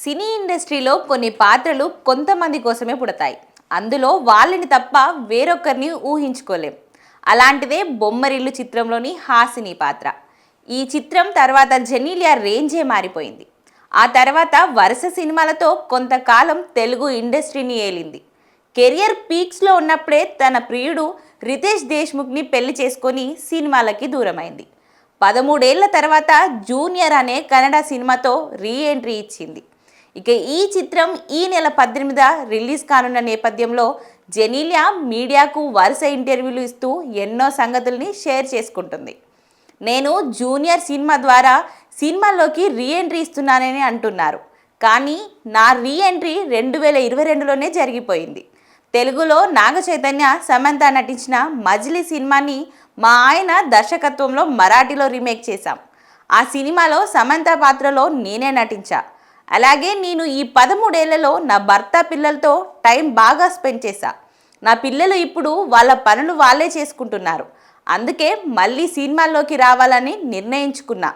సినీ ఇండస్ట్రీలో కొన్ని పాత్రలు కొంతమంది కోసమే పుడతాయి. అందులో వాళ్ళని తప్ప వేరొకరిని ఊహించుకోలేం. అలాంటిదే బొమ్మరిల్లు చిత్రంలోని హాసిని పాత్ర. ఈ చిత్రం తర్వాత జెనీలియా రేంజే మారిపోయింది. ఆ తర్వాత వరుస సినిమాలతో కొంతకాలం తెలుగు ఇండస్ట్రీని ఏలింది. కెరియర్ పీక్స్లో ఉన్నప్పుడే తన ప్రియుడు రితేష్ దేశ్ముఖ్ని పెళ్ళి చేసుకొని సినిమాలకి దూరమైంది. పదమూడేళ్ళ తర్వాత జూనియర్ అనే కన్నడ సినిమాతో రీ ఎంట్రీ ఇచ్చింది. ఇక ఈ చిత్రం ఈ నెల పద్దెనిమిద రిలీజ్ కానున్న నేపథ్యంలో జెనీలియా మీడియాకు వరుస ఇంటర్వ్యూలు ఇస్తూ ఎన్నో సంగతుల్ని షేర్ చేసుకుంటుంది. నేను జూనియర్ సినిమా ద్వారా సినిమాల్లోకి రీ ఎంట్రీ ఇస్తున్నానని అంటున్నారు. కానీ నా రీ ఎంట్రీ రెండు వేల ఇరవై రెండులోనే జరిగిపోయింది. తెలుగులో నాగ చైతన్య సమంత నటించిన మజిలీ సినిమాని మా ఆయన దర్శకత్వంలో మరాఠీలో రీమేక్ చేశాం. ఆ సినిమాలో సమంత పాత్రలో నేనే నటించా. అలాగే నేను ఈ పదమూడేళ్ళలో నా భర్త పిల్లలతో టైం బాగా స్పెండ్ చేశా. నా పిల్లలు ఇప్పుడు వాళ్ళ పనులు వాళ్ళే చేసుకుంటున్నారు. అందుకే మళ్ళీ సినిమాల్లోకి రావాలని నిర్ణయించుకున్నా.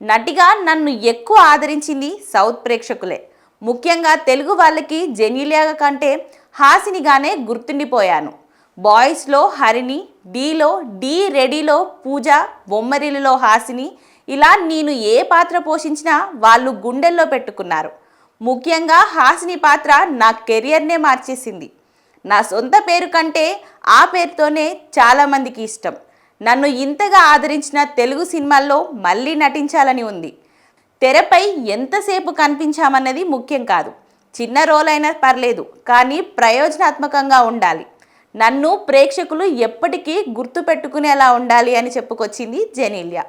నటిగా నన్ను ఎక్కువ ఆదరించింది సౌత్ ప్రేక్షకులే. ముఖ్యంగా తెలుగు వాళ్ళకి జెనీలియా కంటే హాసినిగానే గుర్తుండిపోయాను. బాయ్స్లో హరిణి డీలో డీ రెడీలో పూజ బొమ్మరిలిలో హాసిని ఇలా నేను ఏ పాత్ర పోషించినా వాళ్ళు గుండెల్లో పెట్టుకున్నారు. ముఖ్యంగా హాసిని పాత్ర నా కెరియర్నే మార్చేసింది. నా సొంత పేరు కంటే ఆ పేరుతోనే చాలామందికి ఇష్టం. నన్ను ఇంతగా ఆదరించిన తెలుగు సినిమాల్లో మళ్ళీ నటించాలని ఉంది. తెరపై ఎంతసేపు కనిపించామన్నది ముఖ్యం కాదు. చిన్న రోల్ అయినా పర్లేదు కానీ ప్రయోజనాత్మకంగా ఉండాలి. నన్ను ప్రేక్షకులు ఎప్పటికీ గుర్తుపెట్టుకునేలా ఉండాలి అని చెప్పుకొచ్చింది జెనీలియా.